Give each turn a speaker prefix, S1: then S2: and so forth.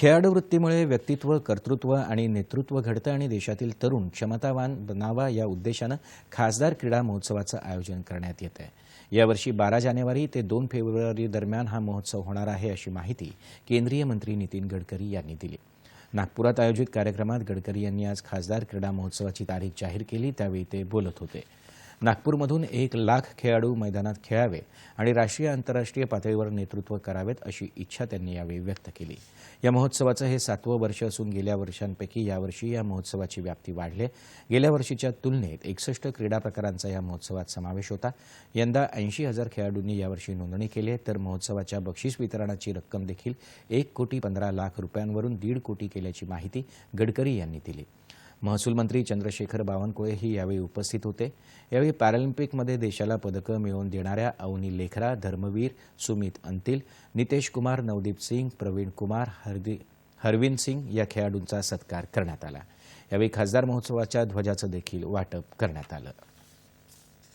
S1: खेळाडू वृत्तीमुळे व्यक्तित्व कर्तृत्व आणि नेतृत्व घडतं आणि देशातील तरुण क्षमतावान बनावा या उद्देशानं खासदार क्रीडा महोत्सवाचं आयोजन करण्यात येत आहे यावर्षी बारा जानेवारी ते दोन फेब्रुवारी दरम्यान हा महोत्सव होणार आहे अशी माहिती केंद्रीय मंत्री नितीन गडकरी यांनी दिली. नागपुरात आयोजित कार्यक्रमात गडकरी यांनी आज खासदार क्रीडा महोत्सवाची तारीख जाहीर केली त्यावेळी ते बोलत होते. नागपूरमधून एक लाख खेळाडू मैदानात खेळावे आणि राष्ट्रीय आंतरराष्ट्रीय पातळीवर नेतृत्व करावेत अशी इच्छा त्यांनी यावेळी व्यक्त केली. या महोत्सवाचं हे सातवं वर्ष असून गेल्या वर्षांपैकी यावर्षी या महोत्सवाची व्याप्ती वाढली. गेल्या वर्षीच्या तुलनेत एकसष्ट क्रीडा प्रकारांचा या महोत्सवात समावेश होता. यंदा ऐंशी हजार खेळाडूंनी यावर्षी नोंदणी केली आहे. तर महोत्सवाच्या बक्षीस वितरणाची रक्कम देखील एक कोटी पंधरा लाख रुपयांवरून दीड कोटी केल्याची माहिती गडकरी यांनी दिली. महसूल मंत्री चंद्रशेखर बावनकुळेही यावेळी उपस्थित होते. यावेळी पॅरालिम्पिकमध्ये देशाला पदकं मिळवून देणाऱ्या अवनी लेखरा धर्मवीर सुमित अंतिल नितेश कुमार नवदीप सिंग प्रवीण कुमार हरदी हरविंद सिंग या खेळाडूंचा सत्कार करण्यात आला. यावेळी खासदार महोत्सवाच्या ध्वजाचं देखील वाटप करण्यात आलं.